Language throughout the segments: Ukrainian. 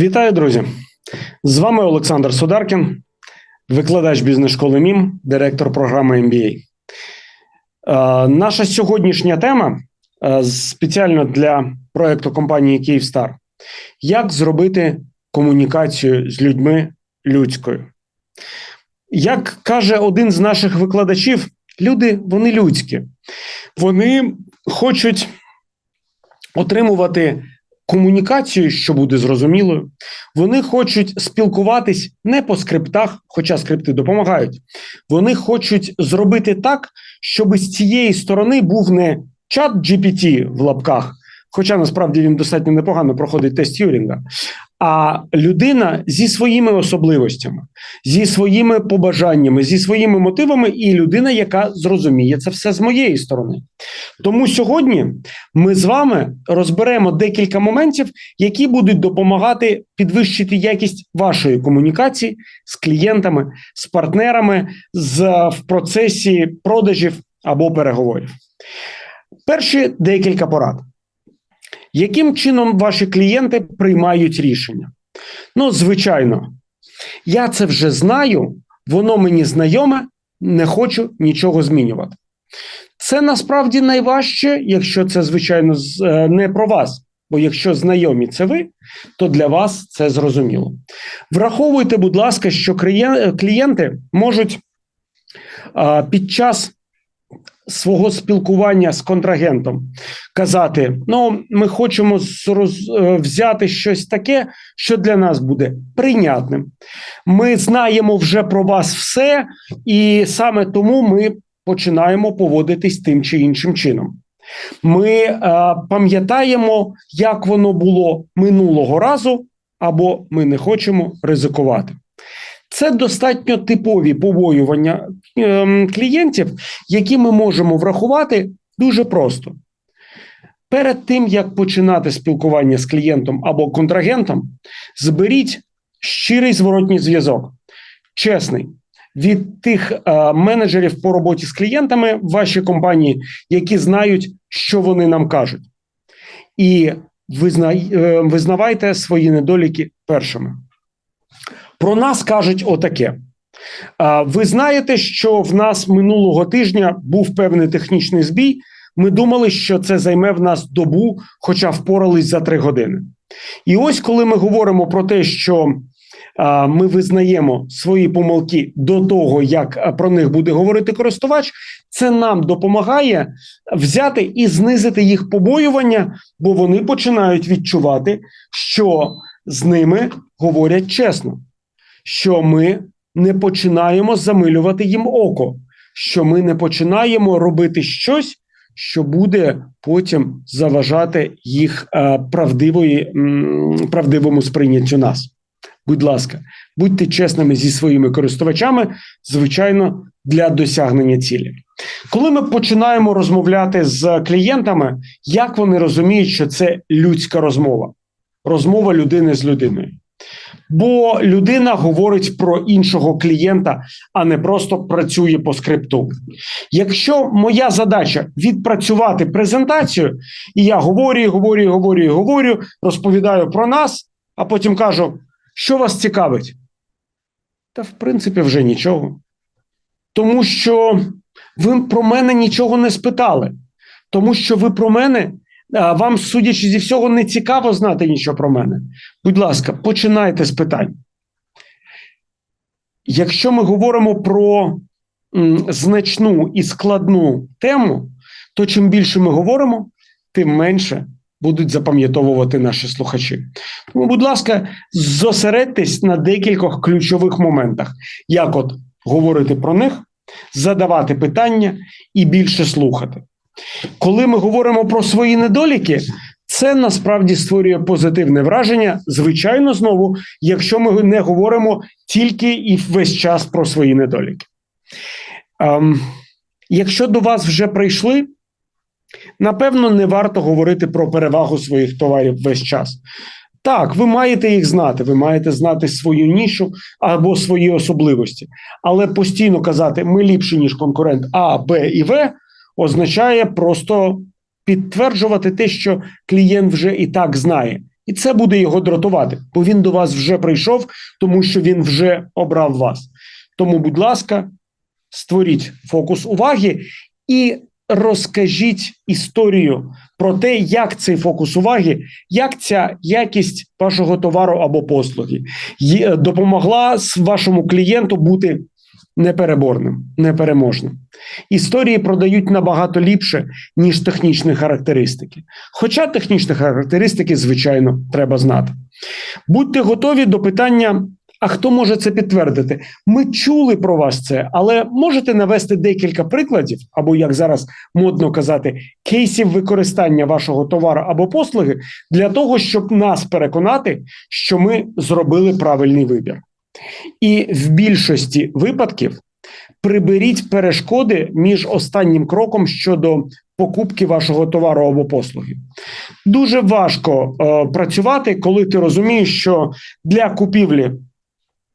Вітаю, друзі! З вами Олександр Сударкін, викладач бізнес-школи МІМ, директор програми MBA. Е, Наша сьогоднішня тема е, спеціально для проекту компанії Київстар: як зробити комунікацію з людьми людською. Як каже один з наших викладачів, люди вони людські, вони хочуть отримувати комунікацію, що буде зрозумілою. Вони хочуть спілкуватись не по скриптах, хоча скрипти допомагають. Вони хочуть зробити так, щоб з цієї сторони був не чат GPT в лапках, хоча насправді він достатньо непогано проходить тест Т'юрінга, а людина зі своїми особливостями, зі своїми побажаннями, зі своїми мотивами, і людина, яка зрозуміє це все з моєї сторони. Тому сьогодні ми з вами розберемо декілька моментів, які будуть допомагати підвищити якість вашої комунікації з клієнтами, з партнерами з, в процесі продажів або переговорів. Перші декілька порад. Яким чином ваші клієнти приймають рішення? Ну, звичайно, я це вже знаю, воно мені знайоме, не хочу нічого змінювати. Це насправді найважче, якщо це, звичайно, е, не про вас. Бо якщо знайомі це ви, то для вас це зрозуміло. Враховуйте, будь ласка, що клієнти можуть під час свого спілкування з контрагентом казати: ну, ми хочемо зроз- е, взяти щось таке, що для нас буде прийнятним. Ми знаємо вже про вас все, і саме тому ми починаємо поводитись тим чи іншим чином. Ми е, пам'ятаємо, як воно було минулого разу, або ми не хочемо ризикувати. Це достатньо типові побоювання ем, клієнтів, які ми можемо врахувати дуже просто. Перед тим, як починати спілкування з клієнтом або контрагентом, зберіть щирий зворотній зв'язок, чесний, від тих е, менеджерів по роботі з клієнтами в вашій компанії, які знають, що вони нам кажуть. І визна- е, визнавайте свої недоліки першими. Про нас кажуть отаке. Ви знаєте, що в нас минулого тижня був певний технічний збій. Ми думали, що це займе в нас добу, хоча впорались за три години. І ось коли ми говоримо про те, що ми визнаємо свої помилки до того, як про них буде говорити користувач, це нам допомагає взяти і знизити їх побоювання, бо вони починають відчувати, що з ними говорять чесно що ми не починаємо замилювати їм око, що ми не починаємо робити щось, що буде потім заважати їх е, правдивої, правдивому сприйняттю нас. Будь ласка, будьте чесними зі своїми користувачами, звичайно, для досягнення цілі. Коли ми починаємо розмовляти з клієнтами, як вони розуміють, що це людська розмова, розмова людини з людиною. Бо людина говорить про іншого клієнта, а не просто працює по скрипту. Якщо моя задача відпрацювати презентацію, і я говорю, говорю, говорю, говорю, розповідаю про нас, а потім кажу, що вас цікавить? Та в принципі вже нічого. Тому що ви про мене нічого не спитали, тому що ви про мене. Вам, судячи зі всього, не цікаво знати нічого про мене. Будь ласка, починайте з питань. Якщо ми говоримо про значну і складну тему, то чим більше ми говоримо, тим менше будуть запам'ятовувати наші слухачі. Тому, будь ласка, зосередьтесь на декількох ключових моментах, як от говорити про них, задавати питання і більше слухати. Коли ми говоримо про свої недоліки, це насправді створює позитивне враження. Звичайно, знову, якщо ми не говоримо тільки і весь час про свої недоліки. Ем, якщо до вас вже прийшли, напевно, не варто говорити про перевагу своїх товарів весь час. Так, ви маєте їх знати, ви маєте знати свою нішу або свої особливості, але постійно казати, ми ліпші, ніж конкурент А, Б і В, означає просто підтверджувати те, що клієнт вже і так знає, І це буде його дратувати, бо він до вас вже прийшов, тому що він вже обрав вас. Тому, будь ласка, створіть фокус уваги і розкажіть історію про те, як цей фокус уваги, як ця якість вашого товару або послуги допомогла с- вашому клієнту бути непереборним, непереможним. Історії продають набагато ліпше, ніж технічні характеристики. Хоча технічні характеристики, звичайно, треба знати. Будьте готові до питання. А хто може це підтвердити? Ми чули про вас це, але можете навести декілька прикладів, або як зараз модно казати, кейсів використання вашого товару або послуги для того, щоб нас переконати, що ми зробили правильний вибір. І в більшості випадків приберіть перешкоди між останнім кроком щодо покупки вашого товару або послуги. Дуже важко е, працювати, коли ти розумієш, що для купівлі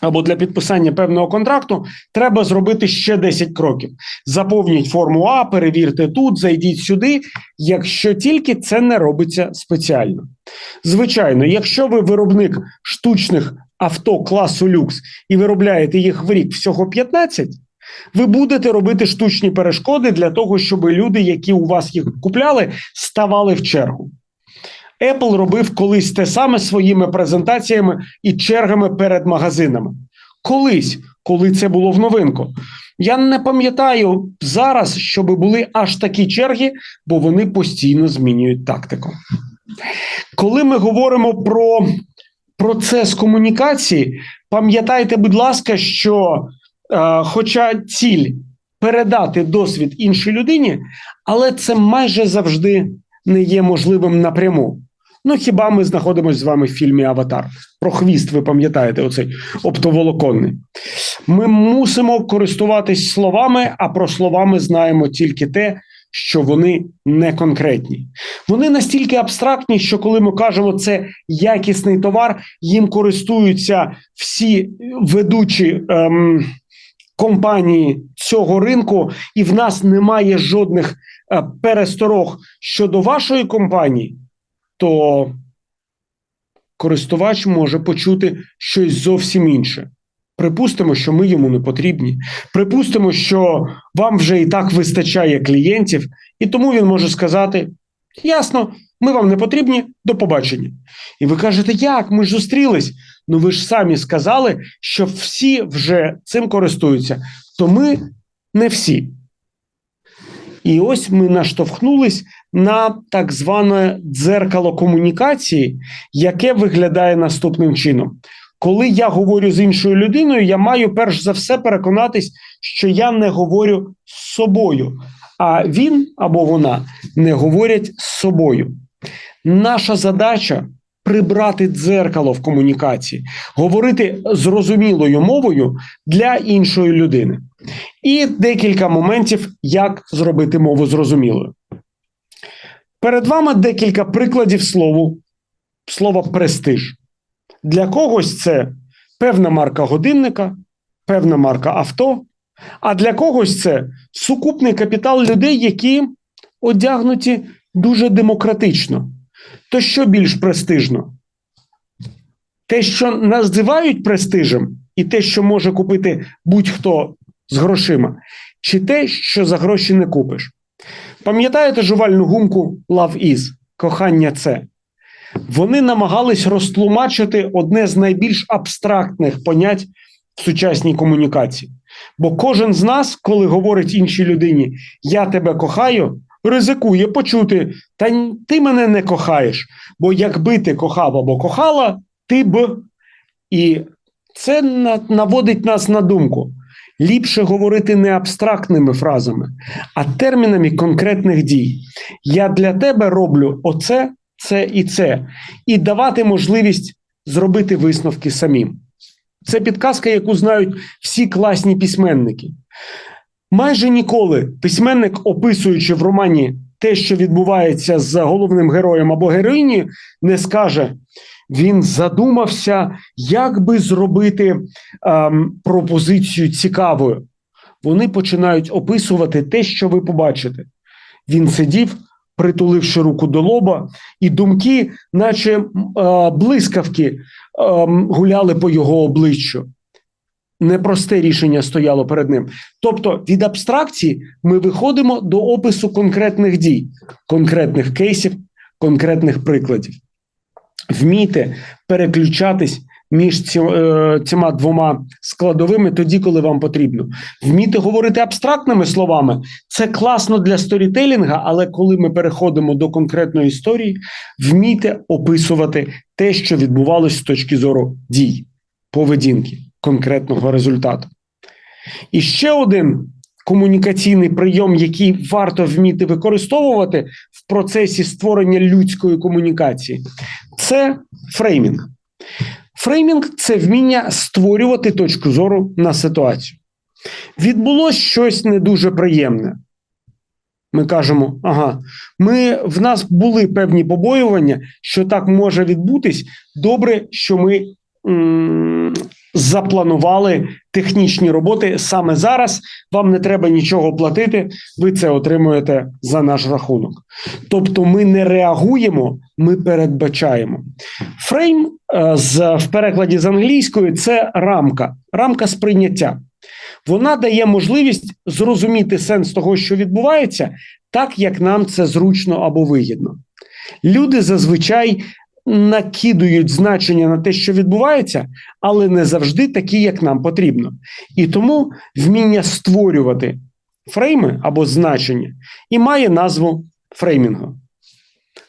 або для підписання певного контракту треба зробити ще 10 кроків. Заповніть форму А, перевірте тут, зайдіть сюди, якщо тільки це не робиться спеціально. Звичайно, якщо ви виробник штучних авто класу люкс і виробляєте їх в рік всього 15, ви будете робити штучні перешкоди для того, щоб люди, які у вас їх купляли, ставали в чергу. Apple робив колись те саме своїми презентаціями і чергами перед магазинами. Колись, коли це було в новинку. Я не пам'ятаю зараз, щоб були аж такі черги, бо вони постійно змінюють тактику. Коли ми говоримо про процес комунікації, пам'ятайте, будь ласка, що е, хоча ціль передати досвід іншій людині, але це майже завжди не є можливим напряму. Ну, хіба ми знаходимося з вами в фільмі Аватар? Про хвіст, ви пам'ятаєте, оцей оптоволоконний. Ми мусимо користуватись словами, а про словами знаємо тільки те, що вони не конкретні. Вони настільки абстрактні, що коли ми кажемо це якісний товар, їм користуються всі ведучі ем, компанії цього ринку, і в нас немає жодних е, пересторог щодо вашої компанії, то користувач може почути щось зовсім інше. Припустимо, що ми йому не потрібні. Припустимо, що вам вже і так вистачає клієнтів, і тому він може сказати: ясно, ми вам не потрібні, до побачення. І ви кажете, як? Ми ж зустрілись. Ну ви ж самі сказали, що всі вже цим користуються, то ми не всі. І ось ми наштовхнулись на так зване дзеркало комунікації, яке виглядає наступним чином. Коли я говорю з іншою людиною, я маю перш за все переконатись, що я не говорю з собою, а він або вона не говорять з собою. Наша задача прибрати дзеркало в комунікації, говорити зрозумілою мовою для іншої людини. І декілька моментів, як зробити мову зрозумілою. Перед вами декілька прикладів слову, слова престиж. Для когось це певна марка годинника, певна марка авто, а для когось це сукупний капітал людей, які одягнуті дуже демократично. То що більш престижно? Те, що називають престижем, і те, що може купити будь-хто з грошима, чи те, що за гроші не купиш. Пам'ятаєте жувальну гумку Love is кохання це? Вони намагались розтлумачити одне з найбільш абстрактних понять в сучасній комунікації. Бо кожен з нас, коли говорить іншій людині Я тебе кохаю, ризикує почути, та ти мене не кохаєш. Бо якби ти кохав або кохала, ти б. І це наводить нас на думку. Ліпше говорити не абстрактними фразами, а термінами конкретних дій. Я для тебе роблю оце, це і це, і давати можливість зробити висновки самим. Це підказка, яку знають всі класні письменники. Майже ніколи письменник, описуючи в романі те, що відбувається з головним героєм або героїні, не скаже. Він задумався, як би зробити ем, пропозицію цікавою. Вони починають описувати те, що ви побачите. Він сидів, притуливши руку до лоба, і думки, наче е, блискавки, е, гуляли по його обличчю. Непросте рішення стояло перед ним. Тобто, від абстракції ми виходимо до опису конкретних дій, конкретних кейсів, конкретних прикладів. Вмійте переключатись між ці, е, цими двома складовими тоді, коли вам потрібно. Вміти говорити абстрактними словами це класно для сторітелінга, але коли ми переходимо до конкретної історії, вмійте описувати те, що відбувалось з точки зору дій, поведінки, конкретного результату. І ще один комунікаційний прийом, який варто вміти використовувати в процесі створення людської комунікації, це фреймінг. Фреймінг це вміння створювати точку зору на ситуацію. Відбулось щось не дуже приємне. Ми кажемо, ага, ми, в нас були певні побоювання, що так може відбутись. Добре, що ми запланували технічні роботи саме зараз. Вам не треба нічого платити, ви це отримуєте за наш рахунок. Тобто, ми не реагуємо, ми передбачаємо. Фрейм е, з в перекладі з англійської це рамка, рамка сприйняття. Вона дає можливість зрозуміти сенс того, що відбувається, так як нам це зручно або вигідно. Люди зазвичай накидують значення на те, що відбувається, але не завжди такі, як нам потрібно. І тому вміння створювати фрейми або значення і має назву фреймінгу.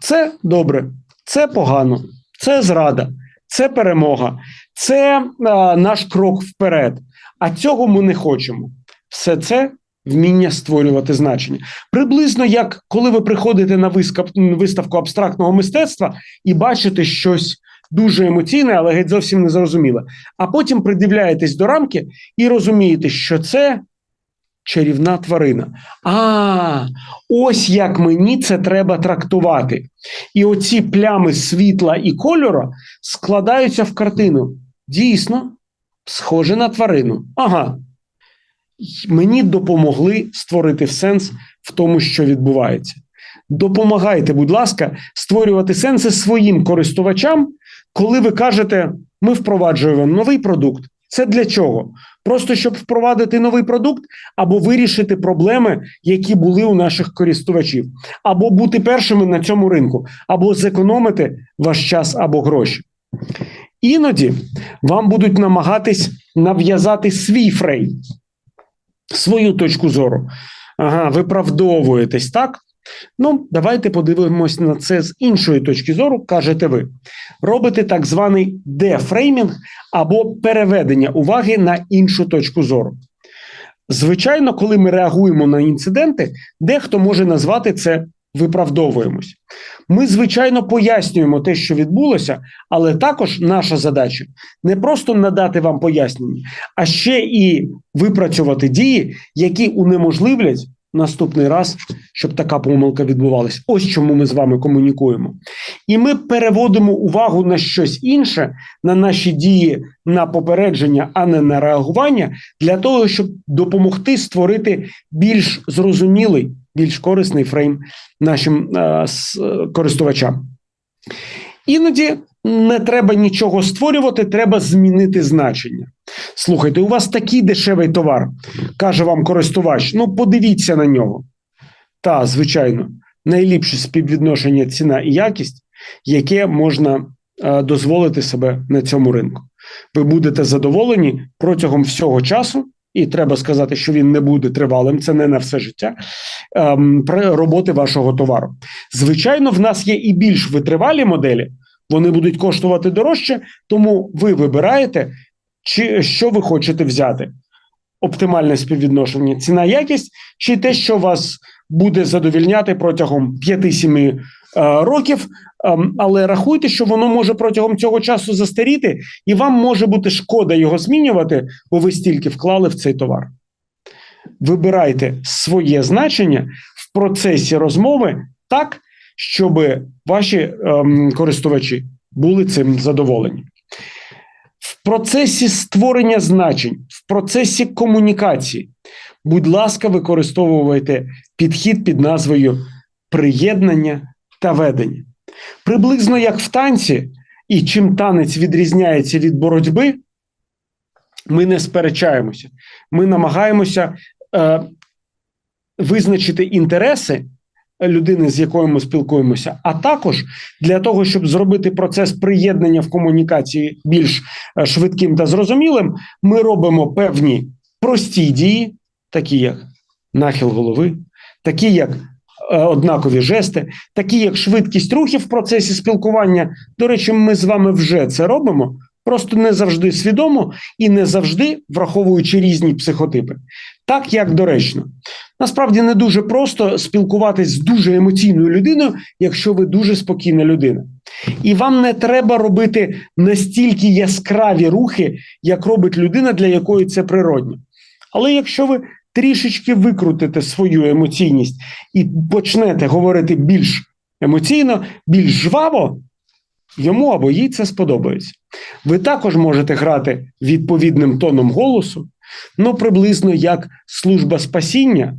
Це добре, це погано, це зрада, це перемога, це а, наш крок вперед. А цього ми не хочемо. Все це вміння створювати значення. Приблизно як коли ви приходите на виставку абстрактного мистецтва і бачите щось дуже емоційне, але геть зовсім не зрозуміле. А потім придивляєтесь до рамки і розумієте, що це. Чарівна тварина. А, ось як мені це треба трактувати. І оці плями світла і кольору складаються в картину. Дійсно, схоже на тварину. Ага. Мені допомогли створити сенс в тому, що відбувається. Допомагайте, будь ласка, створювати сенси своїм користувачам, коли ви кажете, ми впроваджуємо новий продукт. Це для чого? Просто щоб впровадити новий продукт, або вирішити проблеми, які були у наших користувачів, або бути першими на цьому ринку, або зекономити ваш час або гроші. Іноді вам будуть намагатись нав'язати свій фрейм, свою точку зору. Ага, виправдовуєтесь, так? Ну, давайте подивимось на це з іншої точки зору, кажете ви. Робите так званий дефреймінг або переведення уваги на іншу точку зору. Звичайно, коли ми реагуємо на інциденти, дехто може назвати це виправдовуємось. Ми, звичайно, пояснюємо те, що відбулося, але також наша задача не просто надати вам пояснення, а ще і випрацювати дії, які унеможливлять наступний раз, щоб така помилка відбувалася. Ось чому ми з вами комунікуємо. І ми переводимо увагу на щось інше, на наші дії на попередження, а не на реагування, для того, щоб допомогти створити більш зрозумілий, більш корисний фрейм нашим е, користувачам. Іноді не треба нічого створювати, треба змінити значення. Слухайте, у вас такий дешевий товар, каже вам користувач. Ну, подивіться на нього. Та, звичайно, найліпше співвідношення ціна і якість, яке можна е, дозволити себе на цьому ринку. Ви будете задоволені протягом всього часу, і треба сказати, що він не буде тривалим, це не на все життя ем, роботи вашого товару. Звичайно, в нас є і більш витривалі моделі, вони будуть коштувати дорожче, тому ви вибираєте, чи що ви хочете взяти. Оптимальне співвідношення, ціна якість, чи те, що вас буде задовільняти протягом 5-7 е, років, ем, але рахуйте, що воно може протягом цього часу застаріти, і вам може бути шкода його змінювати, бо ви стільки вклали в цей товар. Вибирайте своє значення в процесі розмови так, щоб ваші ем, користувачі були цим задоволені. Процесі створення значень, в процесі комунікації, будь ласка, використовуйте підхід під назвою приєднання та ведення. Приблизно як в танці, і чим танець відрізняється від боротьби, ми не сперечаємося. Ми намагаємося е, визначити інтереси людини, з якою ми спілкуємося, а також для того, щоб зробити процес приєднання в комунікації більш е, швидким та зрозумілим, ми робимо певні прості дії, такі як нахил голови, такі як е, однакові жести, такі як швидкість рухів в процесі спілкування. До речі, ми з вами вже це робимо. Просто не завжди свідомо і не завжди враховуючи різні психотипи, так як доречно. Насправді не дуже просто спілкуватись з дуже емоційною людиною, якщо ви дуже спокійна людина. І вам не треба робити настільки яскраві рухи, як робить людина, для якої це природньо. Але якщо ви трішечки викрутите свою емоційність і почнете говорити більш емоційно, більш жваво, йому або їй це сподобається. Ви також можете грати відповідним тоном голосу, ну приблизно як служба спасіння,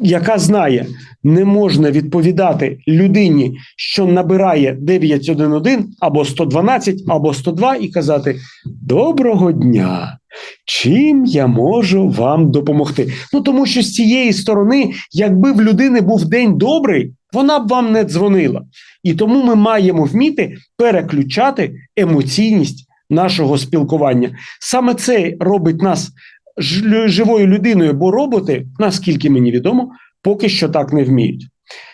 яка знає, не можна відповідати людині, що набирає 911 або 112, або 102, і казати Доброго дня! Чим я можу вам допомогти? Ну тому що з цієї сторони, якби в людини був день добрий, вона б вам не дзвонила. І тому ми маємо вміти переключати емоційність нашого спілкування. Саме це робить нас живою людиною, бо роботи, наскільки мені відомо, поки що так не вміють.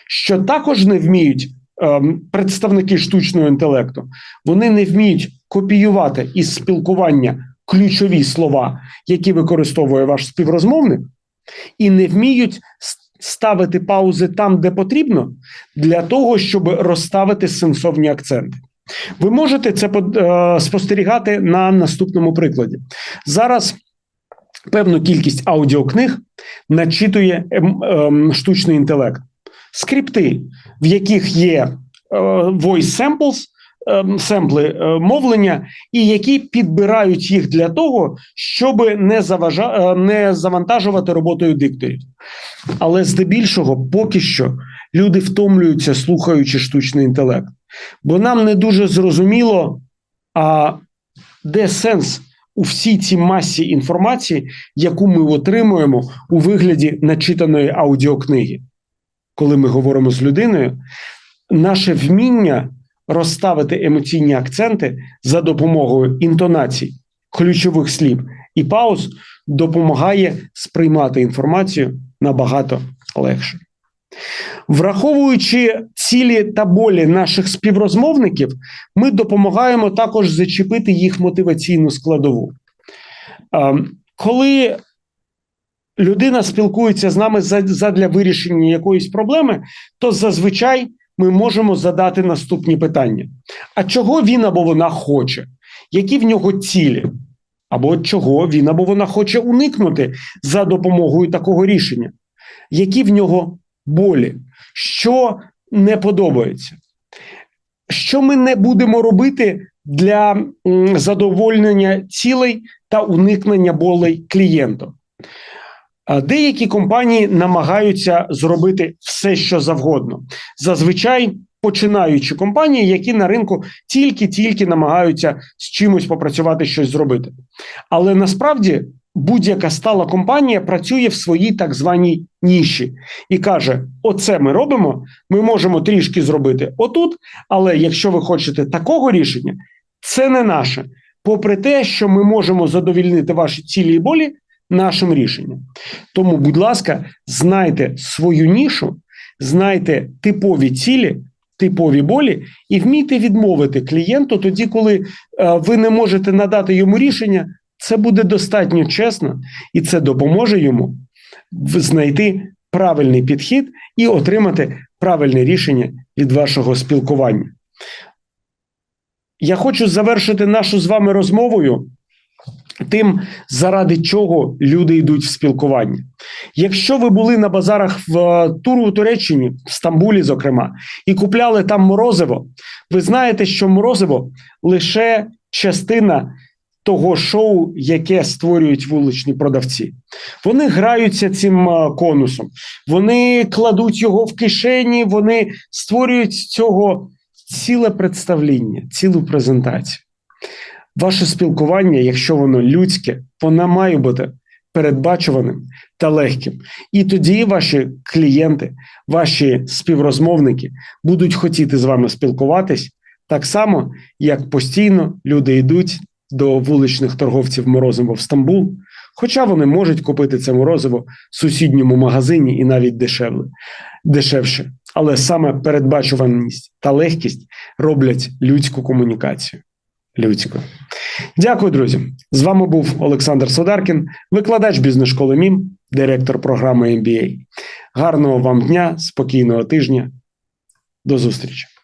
Що також не вміють ем, представники штучного інтелекту, вони не вміють копіювати із спілкування ключові слова, які використовує ваш співрозмовник, і не вміють ставити паузи там, де потрібно, для того, щоб розставити сенсовні акценти. Ви можете це е, спостерігати на наступному прикладі. Зараз певну кількість аудіокниг начитує ем, ем, штучний інтелект, скрипти, в яких є е, voice samples, ем, семпли е, мовлення, і які підбирають їх для того, щоб не заважа... не завантажувати роботою дикторів. Але здебільшого, поки що, люди втомлюються, слухаючи штучний інтелект, бо нам не дуже зрозуміло, а де сенс у всій цій масі інформації, яку ми отримуємо у вигляді начитаної аудіокниги. Коли ми говоримо з людиною, наше вміння розставити емоційні акценти за допомогою інтонацій, ключових слів і пауз допомагає сприймати інформацію набагато легше. Враховуючи цілі та болі наших співрозмовників, ми допомагаємо також зачепити їх мотиваційну складову. Коли людина спілкується з нами задля вирішення якоїсь проблеми, то зазвичай ми можемо задати наступні питання: а чого він або вона хоче? Які в нього цілі? Або чого він або вона хоче уникнути за допомогою такого рішення? Які в нього болі? Що не подобається? Що ми не будемо робити для задовольнення цілей та уникнення болей клієнта? Деякі компанії намагаються зробити все, що завгодно. Зазвичай починаючи компанії, які на ринку тільки-тільки намагаються з чимось попрацювати щось зробити. Але насправді будь-яка стала компанія працює в своїй так званій ніші і каже: Оце ми робимо. Ми можемо трішки зробити отут, але якщо ви хочете такого рішення, це не наше. Попри те, що ми можемо задовільнити ваші цілі і болі нашим рішенням. Тому, будь ласка, знайте свою нішу, знайте типові цілі. Типові болі і вмійте відмовити клієнту тоді, коли е, ви не можете надати йому рішення, це буде достатньо чесно, і це допоможе йому знайти правильний підхід і отримати правильне рішення від вашого спілкування. Я хочу завершити нашу з вами розмовою. Тим, заради чого люди йдуть в спілкування. Якщо ви були на базарах в е, Туру Туреччині, в Стамбулі, зокрема, і купляли там морозиво, ви знаєте, що морозиво лише частина того шоу, яке створюють вуличні продавці. Вони граються цим конусом, вони кладуть його в кишені, вони створюють з цього ціле представління, цілу презентацію. Ваше спілкування, якщо воно людське, воно має бути передбачуваним та легким. І тоді ваші клієнти, ваші співрозмовники будуть хотіти з вами спілкуватись так само, як постійно люди йдуть до вуличних торговців морозиво в Стамбул, хоча вони можуть купити це морозиво в сусідньому магазині і навіть дешевле, дешевше. Але саме передбачуваність та легкість роблять людську комунікацію. Людську. Дякую, друзі. З вами був Олександр Содаркін, викладач бізнес-школи МІМ, директор програми MBA. Гарного вам дня, спокійного тижня. До зустрічі.